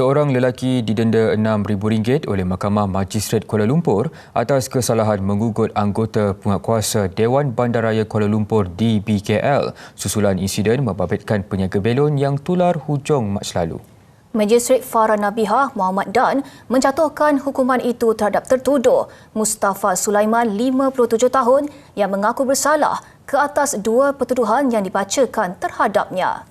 Seorang lelaki didenda RM6,000 oleh Mahkamah Majistret Kuala Lumpur atas kesalahan menggugut anggota penguatkuasa Dewan Bandaraya Kuala Lumpur DBKL susulan insiden membabitkan penyaga belon yang tular hujung Mac lalu. Magistrate Farah Nabihah Muhammad Dan menjatuhkan hukuman itu terhadap tertuduh Mustafa Sulaiman 57 tahun yang mengaku bersalah ke atas dua pertuduhan yang dibacakan terhadapnya.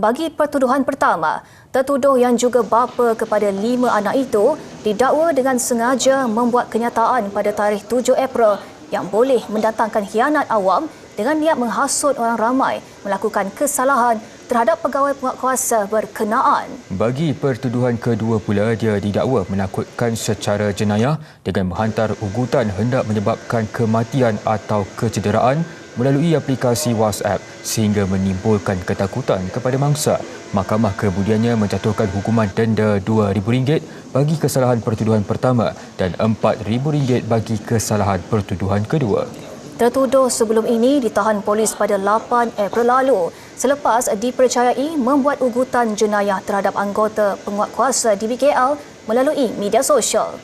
Bagi pertuduhan pertama, tertuduh yang juga bapa kepada lima anak itu didakwa dengan sengaja membuat kenyataan pada tarikh 7 April yang boleh mendatangkan hianat awam dengan niat menghasut orang ramai melakukan kesalahan terhadap pegawai penguatkuasa berkenaan. Bagi pertuduhan kedua pula, dia didakwa menakutkan secara jenayah dengan menghantar ugutan hendak menyebabkan kematian atau kecederaan melalui aplikasi WhatsApp sehingga menimbulkan ketakutan kepada mangsa. Mahkamah kemudiannya menjatuhkan hukuman denda RM2,000 bagi kesalahan pertuduhan pertama dan RM4,000 bagi kesalahan pertuduhan kedua. Tertuduh sebelum ini ditahan polis pada 8 April lalu selepas dipercayai membuat ugutan jenayah terhadap anggota penguatkuasa DBKL melalui media sosial.